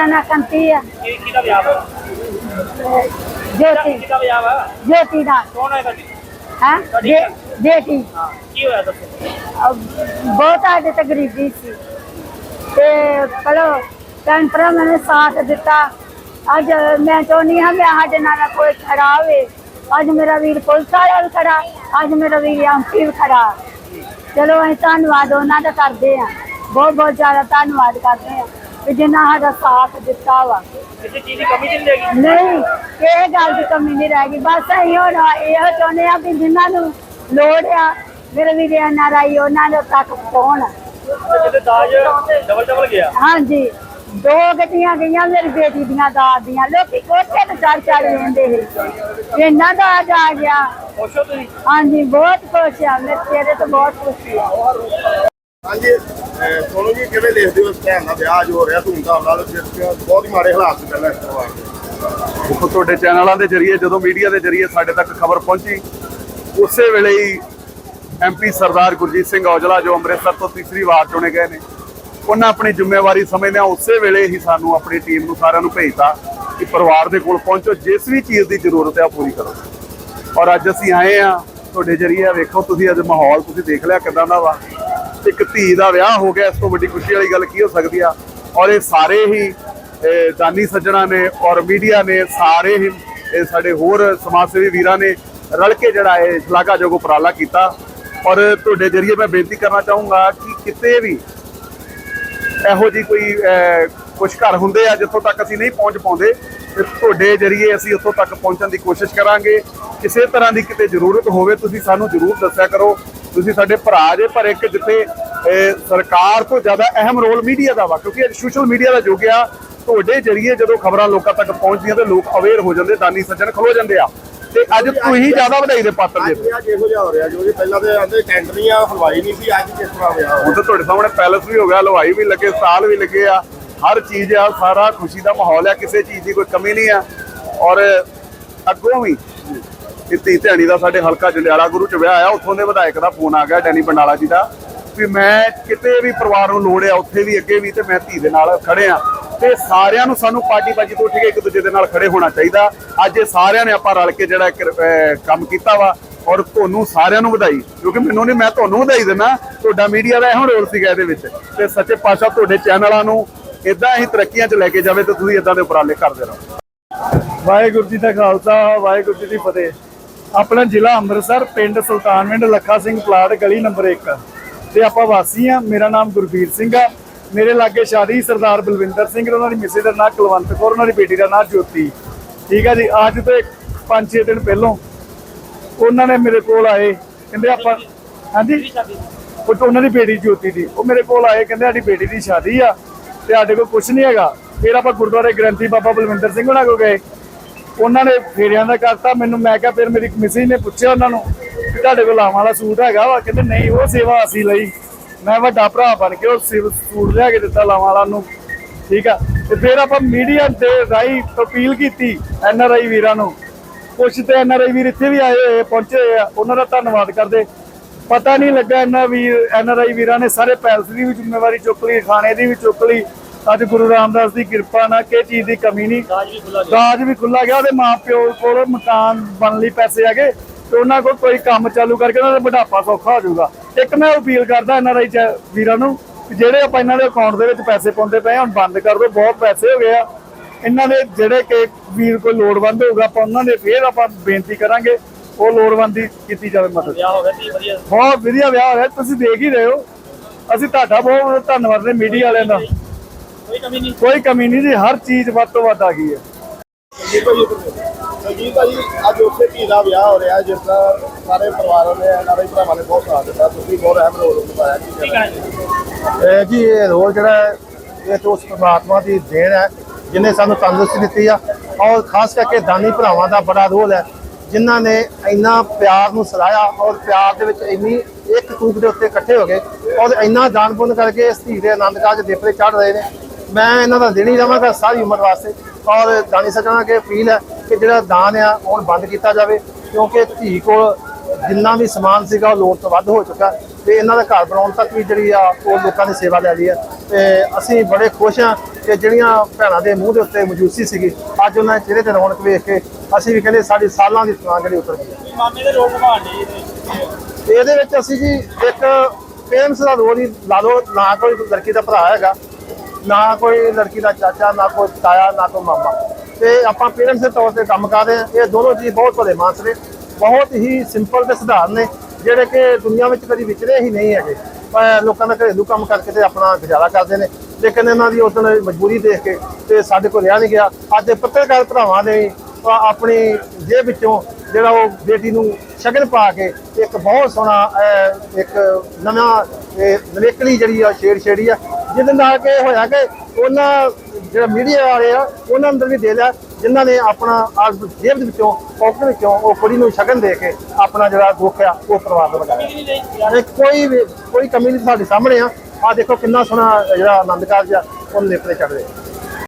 ਮੇਰਾ ਨਾਂ ਕੰਤੀ ਆ ਕੀ ਕਿਹਦਾ ਵਿਆਹ ਵਾ ਜੋਤੀ ਕਿਹਦਾ ਵਿਆਹ ਵਾ ਜੋਤੀ ਦਾ ਕੌਣ ਹੈ ਤੁਹਾਡੀ ਹੈ ਜੇਠੀ ਹਾਂ ਕੀ ਹੋਇਆ ਦੱਸੋ ਅਹ ਬਹੁਤ ਸਾਡੇ ਤੇ ਗਰੀਬੀ ਸੀ ਤੇ ਚਲੋ ਭੈਣ ਭਰਾ ਨੇ ਸਾਥ ਦਿੱਤਾ ਅੱਜ ਮੈਂ ਚਾਹੁੰਦੀ ਹਾਂ ਮੈਂ ਸਾਡੇ ਨਾਲ ਕੋਈ ਖੜਾ ਹੋਵੇ ਅੱਜ ਮੇਰਾ ਵੀਰ ਪੁਲਿਸ ਵਾਲਾ ਵੀ ਖੜਾ ਅੱਜ ਮੇਰਾ ਵੀਰ ਐਮਪੀ ਵੀ ਖੜਾ ਚਲੋ ਅਸੀਂ ਧੰਨਵਾਦ ਉਹਨਾਂ ਦਾ ਕਰਦੇ ਹਾਂ ਬਹੁਤ ਬਹੁਤ ਜ਼ਿਆਦਾ ਧੰਨਵਾਦ ਕਰਦੇ ਹਾਂ ਕਿ ਜਿਨ੍ਹਾਂ ਸਾਡਾ ਸਾਥ ਦਿੱਤਾ ਵਾ। ਕਿਸੇ ਚੀਜ਼ ਦੀ ਕਮੀ ਤਾਂ ਨਹੀਂ ਇਹ ਗੱਲ ਦੀ ਕਮੀ ਨਹੀਂ ਰਹਿ ਗਈ। ਬਸ ਅਸੀਂ ਹੁਣ ਇਹੋ ਚਾਹੁੰਦੇ ਆ ਵੀ ਜਿਨ੍ਹਾਂ ਨੂੰ ਲੋੜ ਆ ਮੇਰੇ ਵੀਰ ਐਨਆਰਆਈ ਉਹਨਾਂ ਦੇ ਤੱਕ ਦਾਜ ਡਬਲ ਡਬਲ ਗਿਆ। ਹਾਂਜੀ। ਦੋ ਗੱਡੀਆਂ ਗਈਆਂ ਮੇਰੀ ਬੇਟੀ ਦੀਆਂ ਦਾਦ ਦੀਆਂ। ਲੋਕੀ ਕੋਠੇ ਤੇ ਚੜ ਚੜ ਰਹਿੰਦੇ ਸੀ। ਇੰਨਾ ਦਾਜ ਆ ਗਿਆ। ਖੁਸ਼ ਹੋ ਤੁਸੀਂ? ਹਾਂਜੀ ਬਹੁਤ ਖੁਸ਼ ਆ। ਮੇਰੇ ਚਿਹਰੇ ਤੋਂ ਬਹੁਤ ਖੁਸ਼ੀ ਆ। ਹਾਂਜੀ। ਸੋਨੂੰ ਜੀ ਕਿਵੇਂ ਦੇਖਦੇ ਹੋ ਇਸ ਭੈਣ ਦਾ ਵਿਆਹ ਜੋ ਹੋ ਰਿਹਾ ਧੂਮਧਾਮ ਨਾਲ? ਬਹੁਤ ਹੀ ਮਾੜੇ ਹਾਲਾਤ ਸੀ ਪਹਿਲਾਂ ਇਸ ਪਰਿਵਾਰ ਦੇਖੋ, ਤੁਹਾਡੇ ਚੈਨਲਾਂ ਦੇ ਜ਼ਰੀਏ, ਜਦੋਂ ਮੀਡੀਆ ਦੇ ਜ਼ਰੀਏ ਸਾਡੇ ਤੱਕ ਖਬਰ ਪਹੁੰਚੀ, ਉਸੇ ਵੇਲੇ ਹੀ ਐਮਪੀ ਸਰਦਾਰ ਗੁਰਜੀਤ ਸਿੰਘ ਔਜਲਾ, ਜੋ ਅੰਮ੍ਰਿਤਸਰ ਤੋਂ ਤੀਸਰੀ ਵਾਰ ਚੁਣੇ ਗਏ ਨੇ, ਉਹਨਾਂ ਆਪਣੀ ਜ਼ਿੰਮੇਵਾਰੀ ਸਮਝਦਿਆਂ ਉਸੇ ਵੇਲੇ ਹੀ ਸਾਨੂੰ ਆਪਣੀ ਟੀਮ ਨੂੰ ਸਾਰਿਆਂ ਨੂੰ ਭੇਜਤਾ ਕਿ ਪਰਿਵਾਰ ਦੇ ਕੋਲ ਪਹੁੰਚੋ, ਜਿਸ ਵੀ ਚੀਜ਼ ਦੀ ਜ਼ਰੂਰਤ ਹੈ ਉਹ ਪੂਰੀ ਕਰੋ। ਔਰ ਅੱਜ ਅਸੀਂ ਆਏ ਆ ਤੁਹਾਡੇ ਜ਼ਰੀਏ ਵੇਖੋ ਤੁਸੀਂ ਅੱਜ ਮਾਹੌਲ, ਤੁਸੀਂ ਦੇਖ ਲਿਆ ਕਿਦਾਂ ਦਾ ਵਾ? ਇੱਕ ਧੀ ਦਾ ਵਿਆਹ ਹੋ ਗਿਆ, ਇਸ ਤੋਂ ਵੱਡੀ ਖੁਸ਼ੀ ਵਾਲੀ ਗੱਲ ਕੀ ਹੋ ਸਕਦੀ ਆ? ਔਰ ਇਹ ਸਾਰੇ ਹੀ, ਇਹ ਦਾਨੀ ਸੱਜਣਾ ਨੇ ਔਰ ਮੀਡੀਆ ਨੇ ਸਾਰੇ ਹੀ, ਇਹ ਸਾਡੇ ਹੋਰ ਸਮਾਜ ਸੇਵੀ ਵੀਰਾਂ ਨੇ ਰਲ ਕੇ ਜਿਹੜਾ ਇਹ ਸ਼ਲਾਘਾਯੋਗ ਉਪਰਾਲਾ ਕੀਤਾ। ਔਰ ਤੁਹਾਡੇ ਜ਼ਰੀਏ ਮੈਂ ਬੇਨਤੀ ਕਰਨਾ ਚਾਹੂੰਗਾ ਕਿ ਕਿਤੇ ਵੀ ਇਹੋ ਜੀ ਕੋਈ ਕੁਝ ਘਰ ਹੁੰਦੇ ਆ ਜਿੱਥੋਂ ਤੱਕ ਅਸੀਂ ਨਹੀਂ ਪਹੁੰਚ ਪਾਉਂਦੇ, ਤੇ ਤੁਹਾਡੇ ਜਰੀਏ ਅਸੀਂ ਉੱਥੋਂ ਤੱਕ ਪਹੁੰਚਣ ਦੀ ਕੋਸ਼ਿਸ਼ ਕਰਾਂਗੇ। ਕਿਸੇ ਤਰ੍ਹਾਂ ਦੀ ਕਿਤੇ ਜ਼ਰੂਰਤ ਹੋਵੇ, ਤੁਸੀਂ ਸਾਨੂੰ ਜ਼ਰੂਰ ਦੱਸਿਆ ਕਰੋ। ਤੁਸੀਂ ਸਾਡੇ ਭਰਾ ਜੇ ਪਰ ਇੱਕ ਜਿੱਥੇ ਸਰਕਾਰ ਤੋਂ ਜ਼ਿਆਦਾ ਅਹਿਮ ਰੋਲ ਮੀਡੀਆ ਦਾ ਵਾ ਕਿਉਂਕਿ ਅੱਜ ਸੋਸ਼ਲ ਮੀਡੀਆ ਦਾ ਯੁੱਗ ਆ ਤੁਹਾਡੇ ਜਰੀਏ ਜਦੋਂ ਖਬਰਾਂ ਲੋਕਾਂ ਤੱਕ ਪਹੁੰਚਦੀਆਂ ਤੇ ਲੋਕ ਅਵੇਅਰ ਹੋ ਜਾਂਦੇ ਦਾਨੀ ਸੱਜਣ ਖਲੋ ਜਾਂਦੇ ਆ। ਤੇ ਅੱਜ ਤੁਸੀਂ ਜ਼ਿਆਦਾ ਵਧਾਈ ਦੇ ਪਾਤਰ ਅੱਜ ਜੇ ਵਿਆਹ ਜਿਹੋ ਜਿਹਾ ਹੋ ਰਿਹਾ ਜੀ ਪਹਿਲਾਂ ਤੇ ਆਂਦੇ ਟੈਂਡਰੀਆਂ ਹਲਵਾਈ ਨਹੀਂ ਸੀ ਅੱਜ ਕਿਸ ਤਰ੍ਹਾਂ ਵਿਆਹ ਹੋ ਹੁਣ ਤਾਂ ਤੁਹਾਡੇ ਸਾਹਮਣੇ ਪੈਲਸ ਵੀ ਹੋ ਗਿਆ ਹਲਵਾਈ ਵੀ ਲੱਗੇ ਸਟਾਲ ਵੀ ਲੱਗੇ ਆ। ਹਰ ਚੀਜ਼ ਆ ਸਾਰਾ ਖੁਸ਼ੀ ਦਾ ਮਾਹੌਲ ਆ ਕਿਸੇ ਚੀਜ਼ ਦੀ ਕੋਈ ਕਮੀ ਨਹੀਂ ਆ। ਔਰ ਅੱਗੋਂ ਵੀ ਇਹ ਧੀ ਧਿਆਣੀ ਦਾ ਸਾਡੇ ਹਲਕਾ ਜੰਡਿਆਲਾ ਗੁਰੂ ਚ ਵਿਆਹ ਆਇਆ, ਉੱਥੋਂ ਦੇ ਵਿਧਾਇਕ ਦਾ ਫੋਨ ਆ ਗਿਆ, ਡੈਨੀ ਬੰਡਾਲਾ ਜੀ ਦਾ, ਵੀ ਮੈਂ ਕਿਤੇ ਵੀ ਪਰਿਵਾਰ ਨੂੰ ਲੋੜ ਆ, ਉੱਥੇ ਵੀ, ਅੱਗੇ ਵੀ ਤੇ ਮੈਂ ਧੀ ਦੇ ਨਾਲ ਖੜੇ ਆ। ਤੇ ਸਾਰਿਆਂ ਨੂੰ ਸਾਨੂੰ ਪਾਰਟੀ ਬਾਜੀ ਤੋਂ ਉੱਠ ਕੇ ਇੱਕ ਦੂਜੇ ਦੇ ਨਾਲ ਖੜੇ ਹੋਣਾ ਚਾਹੀਦਾ। ਅੱਜ ਇਹ ਸਾਰਿਆਂ ਨੇ ਆਪਾਂ ਰਲ ਕੇ ਜਿਹੜਾ ਕੰਮ ਕੀਤਾ ਵਾ, ਔਰ ਤੁਹਾਨੂੰ ਸਾਰਿਆਂ ਨੂੰ ਵਧਾਈ। ਕਿਉਂਕਿ ਮੈਨੂੰ ਨਹੀਂ ਮੈਂ ਤੁਹਾਨੂੰ ਵਧਾਈ ਦਿੰਦਾ ਤੁਹਾਡਾ ਮੀਡੀਆ ਦਾ ਇਹੋ ਰੋਲ ਸੀਗਾ ਇਹਦੇ ਵਿੱਚ। ਤੇ ਸੱਚੇ ਪਾਤਸ਼ਾਹ ਤੁਹਾਡੇ ਚੈਨਲਾਂ ਨੂੰ ਇਦਾਂ ਹੀ ਤਰੱਕੀਆਂ 'ਚ ਲੈ ਕੇ ਜਾਵੇ ਤੇ ਤੁਸੀਂ ਇਦਾਂ ਦੇ ਉਪਰਾਲੇ ਕਰਦੇ ਰਹੋ। ਵਾਹਿਗੁਰੂ ਜੀ ਦਾ ਖਾਲਸਾ, ਵਾਹਿਗੁਰੂ ਜੀ ਦੀ ਫਤਿਹ। ਆਪਣਾ ਜ਼ਿਲ੍ਹਾ ਅੰਮ੍ਰਿਤਸਰ, ਪਿੰਡ ਸੁਲਤਾਨਵਿੰਡ, ਲੱਖਾ ਸਿੰਘ ਪਲਾਟ, ਗਲੀ ਨੰਬਰ 1 ਤੇ ਆਪਾਂ ਵਾਸੀ ਆ ਮੇਰਾ ਨਾਮ ਗੁਰਬੀਰ ਸਿੰਘ ਆ। ਮੇਰੇ ਲਾਗੇ ਸ਼ਾਦੀ ਸਰਦਾਰ ਬਲਵਿੰਦਰ ਸਿੰਘ ਉਹਨਾਂ ਦੀ ਮਿਸੇ ਦਾ ਨਾਮ ਕੁਲਵੰਤ ਕੌਰ, ਉਹਨਾਂ ਦੀ ਬੇਟੀ ਦਾ ਨਾਮ ਜੋਤੀ। ਠੀਕ ਆ ਜੀ, ਅੱਜ ਤੋਂ 5-6 ਦਿਨ ਪਹਿਲਾਂ ਉਹਨਾਂ ਨੇ ਮੇਰੇ ਕੋਲ ਆਏ। ਕਹਿੰਦੇ ਆਪਾਂ ਹਾਂਜੀ? ਉਹ ਉਹਨਾਂ ਦੀ ਬੇਟੀ ਜੋਤੀ ਦੀ। ਉਹ ਮੇਰੇ ਕੋਲ ਆਏ, ਕਹਿੰਦੇ ਸਾਡੀ ਬੇਟੀ ਦੀ ਸ਼ਾਦੀ ਆ ਤੇ ਸਾਡੇ ਕੋਲ ਕੁਝ ਨਹੀਂ ਹੈਗਾ। ਫਿਰ ਆਪਾਂ ਗੁਰਦੁਆਰੇ ਗ੍ਰੰਥੀ ਬਾਬਾ ਬਲਵਿੰਦਰ ਸਿੰਘ ਉਹਨਾਂ ਕੋਲ ਗਏ। ਉਹਨਾਂ ਨੇ ਫੇਰਿਆਂ ਦਾ ਕਰਤਾ, ਮੈਨੂੰ ਮੈਂ ਕਿਹਾ, ਫਿਰ ਮੇਰੀ ਮਿਸੀ ਨੇ ਪੁੱਛਿਆ ਉਹਨਾਂ ਨੂੰ ਕਿ ਤੁਹਾਡੇ ਕੋਲ ਲਾਵਾਂ ਵਾਲਾ ਸੂਟ ਹੈਗਾ ਵਾ? ਕਹਿੰਦੇ, ਨਹੀਂ, ਉਹ ਸੇਵਾ ਅਸੀਂ ਲਈ। ਮੈਂ ਵੱਡਾ ਭਰਾ ਬਣ ਕੇ ਉਹ ਸੇਵ- ਸੂਟ ਲਿਆ ਕੇ ਦਿੱਤਾ ਲਾਵਾਂ ਵਾਲਾ ਨੂੰ। ਠੀਕ ਆ? ਤੇ ਫਿਰ ਆਪਾਂ ਮੀਡੀਆ ਦੇ ਰਾਹੀਂ ਅਪੀਲ ਕੀਤੀ ਐਨ ਆਰ ਆਈ ਵੀਰਾਂ ਨੂੰ। ਕੁਛ ਤੇ ਐਨ ਆਰ ਆਈ ਵੀਰ ਇੱਥੇ ਵੀ ਆਏ ਹੋਏ, ਪਹੁੰਚੇ ਆ। ਉਹਨਾਂ ਦਾ ਧੰਨਵਾਦ ਕਰਦੇ। ਪਤਾ ਨਹੀਂ ਲੱਗਾ N R Veer, N R I ਵੀਰਾਂ ਨੇ ਸਾਰੇ ਪੈਲਸ ਦੀ ਵੀ ਜ਼ਿੰਮੇਵਾਰੀ ਚੁੱਕ ਲਈ ਖਾਣੇ ਦੀ ਵੀ ਚੁੱਕ ਲਈ। ਅੱਜ ਗੁਰੂ ਰਾਮਦਾਸ ਦੀ ਕਿਰਪਾ ਨਾਲ ਕਿਸੇ ਚੀਜ਼ ਦੀ ਕਮੀ ਨਹੀਂ। ਦਾਜ ਵੀ ਖੁੱਲਾ ਗਿਆ। ਉਹਦੇ ਮਾਪਿਓ ਕੋਲ ਮਕਾਨ ਬਣ ਲਈ ਪੈਸੇ ਹੈਗੇ ਤੇ ਉਹਨਾਂ ਕੋਲ ਕੋਈ ਕੰਮ ਚਾਲੂ ਕਰਕੇ ਉਹਨਾਂ ਦਾ ਬੁਢਾਪਾ ਸੌਖਾ ਹੋ ਜਾਊਗਾ। ਇੱਕ ਮੈਂ ਅਪੀਲ ਕਰਦਾ ਇਹਨਾਂ ਰਾਈ ਵੀਰਾਂ ਨੂੰ ਕਿ ਜਿਹੜੇ ਆਪਾਂ ਇਹਨਾਂ ਦੇ ਅਕਾਊਂਟ ਦੇ ਵਿੱਚ ਪੈਸੇ ਪਾਉਂਦੇ ਪਏ ਆ, ਹੁਣ ਬੰਦ ਕਰ ਦਿਓ ਬਹੁਤ ਪੈਸੇ ਹੋ ਗਏ ਆ। ਇਹਨਾਂ ਦੇ ਜਿਹੜੇ ਕਿ ਵੀਰ ਕੋਈ ਲੋੜਵੰਦ ਹੋਊਗਾ ਆਪਾਂ ਉਹਨਾਂ ਦੇ ਫੇਰ ਆਪਾਂ ਬੇਨਤੀ ਕਰਾਂਗੇ ਉਹ ਲੋੜਵੰਦ ਦੀ ਕੀਤੀ ਜਾਵੇ ਮਦਦ। ਵਿਆਹ ਹੋ ਗਿਆ ਧੀ ਵਧੀਆ। ਬਹੁਤ ਵਧੀਆ ਵਿਆਹ ਹੋਇਆ ਤੁਸੀਂ ਦੇਖ ਹੀ ਰਹੇ ਹੋ। ਅਸੀਂ ਤੁਹਾਡਾ ਬਹੁਤ ਬਹੁਤ ਧੰਨਵਾਦ ਨੇ ਮੀਡੀਆ ਵਾਲਿਆਂ ਦਾ। ਕੋਈ ਕਮੀ ਨਹੀਂ ਕੋਈ ਕਮੀ ਨਹੀਂ ਜੀ ਹਰ ਚੀਜ਼ ਵੱਧ ਤੋਂ ਵੱਧ ਆ ਗਈ ਹੈ। ਜੀ ਭਾਜੀ ਅੱਜ ਉਸੇ ਧੀ ਦਾ ਵਿਆਹ ਹੋ ਰਿਹਾ ਜਿਸ ਦਾ ਸਾਰੇ ਪਰਿਵਾਰਾਂ ਨੇ ਨਾਲੇ ਭਰਾਵਾਂ ਨੇ ਬਹੁਤ ਸਾਥ ਦਿੱਤਾ। ਤੁਸੀਂ ਬਹੁਤ ਅਹਿਮ ਰੋਲ ਨਿਭਾਇਆ ਜੀ? ਇਹ ਜੀ ਇਹ ਰੋਲ ਜਿਹੜਾ ਹੈ, ਇਹ ਤੋਂ ਉਸ ਪਰਮਾਤਮਾ ਦੀ ਦੇਣ ਹੈ ਜਿਨੇ ਸਾਨੂੰ ਤੰਦਰੁਸਤੀ ਦਿੱਤੀ ਆ। ਔਰ ਖਾਸ ਕਰਕੇ ਦਾਨੀ ਭਰਾਵਾਂ ਦਾ ਬੜਾ ਰੋਲ ਹੈ ਜਿਨ੍ਹਾਂ ਨੇ ਇੰਨਾ ਪਿਆਰ ਨੂੰ ਸਰਾਇਆ ਔਰ ਪਿਆਰ ਦੇ ਵਿੱਚ ਇੰਨੀ ਇੱਕ ਤੂਕ ਦੇ ਉੱਤੇ ਇਕੱਠੇ ਹੋ ਗਏ। ਔਰ ਇੰਨਾ ਦਾਨ ਪੁੰਨ ਕਰਕੇ ਇਸ ਧੀ ਦੇ ਆਨੰਦ ਕਾਜ ਦੇਪਰੇ ਚੜ ਰਹੇ ਨੇ। ਮੈਂ ਇਹਨਾਂ ਦਾ ਦੇਣੀ ਰਵਾਂਗਾ ਸਾਰੀ ਉਮਰ ਵਾਸਤੇ। ਔਰ ਦਾਨੀ ਸੱਜਣਾ ਕੇ ਅਪੀਲ ਹੈ ਕਿ ਜਿਹੜਾ ਦਾਨ ਆ ਹੁਣ ਬੰਦ ਕੀਤਾ ਜਾਵੇ ਕਿਉਂਕਿ ਧੀ ਕੋਲ ਜਿੰਨਾ ਵੀ ਸਮਾਨ ਸੀਗਾ ਉਹ ਲੋੜ ਤੋਂ ਵੱਧ ਹੋ ਚੁੱਕਾ। ਤੇ ਇਹਨਾਂ ਦਾ ਘਰ ਬਣਾਉਣ ਤੱਕ ਵੀ ਜਿਹੜੀ ਆ ਉਹ ਲੋਕਾਂ ਦੀ ਸੇਵਾ ਲੈ ਰਹੀ ਹੈ। ਤੇ ਅਸੀਂ ਬੜੇ ਖੁਸ਼ ਹਾਂ ਕਿ ਜਿਹੜੀਆਂ ਭੈਣਾਂ ਦੇ ਮੂੰਹ ਦੇ ਉੱਤੇ ਮੌਜੂਦਗੀ ਸੀਗੀ ਅੱਜ ਉਹਨਾਂ ਦੇ ਚਿਹਰੇ ਤੇ ਰੌਣਕ ਵੇਖ ਕੇ ਅਸੀਂ ਵੀ ਕਹਿੰਦੇ ਸਾਡੀ ਸਾਲਾਂ ਦੀ ਥਕਾਨ ਜਿਹੜੀ ਉਤਰ ਗਈ ਮਾਮੇ ਦੇ ਰੋਲ ਲਈ। ਤੇ ਇਹਦੇ ਵਿੱਚ ਅਸੀਂ ਜੀ ਇੱਕ ਪੇਰੈਂਟਸ ਦਾ ਰੋਲ ਹੀ ਲਾ ਲਓ ਨਾ ਕੋਈ ਲੜਕੀ ਦਾ ਭਰਾ ਹੈਗਾ ਨਾ ਕੋਈ ਲੜਕੀ ਦਾ ਚਾਚਾ, ਨਾ ਕੋਈ ਤਾਇਆ, ਨਾ ਕੋਈ ਮਾਮਾ। ਤੇ ਆਪਾਂ ਪੇਰੈਂਟਸ ਦੇ ਤੌਰ ਤੇ ਕੰਮ ਕਰ ਰਹੇ ਹਾਂ। ਇਹ ਦੋਨੋਂ ਜੀ ਬਹੁਤ ਭਲੇ ਮਾਨਸ ਨੇ। ਬਹੁਤ ਹੀ ਸਿੰਪਲ ਤੇ ਸਧਾਰਨ ਨੇ, ਜਿਹੜੇ ਕਿ ਦੁਨੀਆ ਵਿੱਚ ਕਦੀ ਵਿਚਰੇ ਹੀ ਨਹੀਂ ਹੈਗੇ। ਪਰ ਲੋਕਾਂ ਦਾ ਘਰੇਲੂ ਕੰਮ ਕਰਕੇ ਤੇ ਆਪਣਾ ਗੁਜ਼ਾਰਾ ਕਰਦੇ ਨੇ। ਲੇਕਿਨ ਇਹਨਾਂ ਦੀ ਉਦੋਂ ਮਜਬੂਰੀ ਦੇਖ ਕੇ ਤੇ ਸਾਡੇ ਕੋਲ ਰਿਹਾ ਨਹੀਂ ਗਿਆ। ਅੱਜ ਪੱਤਰਕਾਰ ਭਰਾਵਾਂ ਨੇ ਆਪਣੀ ਜੇਬ ਵਿੱਚੋਂ ਜਿਹੜਾ ਉਹ ਬੇਟੀ ਨੂੰ ਸ਼ਗਨ ਪਾ ਕੇ ਇੱਕ ਬਹੁਤ ਸੋਹਣਾ ਇੱਕ ਨਵਾਂ, ਇਹ ਨਵੇਕਲੀ ਜਿਹੜੀ ਆ ਛੇੜ ਛੇੜੀ ਆ ਜਿਹਦੇ ਨਾਲ ਕਿ ਹੋਇਆ ਕਿ ਉਹਨਾਂ ਜਿਹੜਾ ਮੀਡੀਆ ਵਾਲੇ ਆ, ਉਹਨਾਂ ਅੰਦਰ ਵੀ ਦੇ ਲਿਆ, ਜਿਨ੍ਹਾਂ ਨੇ ਆਪਣਾ ਆਪ ਜੇਬ ਦੇ ਵਿੱਚੋਂ ਪੌਕਟ ਵਿੱਚੋਂ ਉਹ ਕੁੜੀ ਨੂੰ ਸ਼ਗਨ ਦੇ ਕੇ ਆਪਣਾ ਜਿਹੜਾ ਦੁੱਖ ਆ, ਉਹ ਪਰਿਵਾਰ ਦਾ ਵਟਾਇਆ ਇਹ ਕੋਈ ਵੀ, ਕੋਈ ਕਮੀ ਨਹੀਂ ਸਾਡੇ ਸਾਹਮਣੇ ਆ। ਆ ਦੇਖੋ ਕਿੰਨਾ ਸੋਹਣਾ ਜਿਹੜਾ ਆਨੰਦ ਕਾਰਜ ਆ ਉਹ ਨੇਪਰੇ ਚੜ ਰਿਹਾ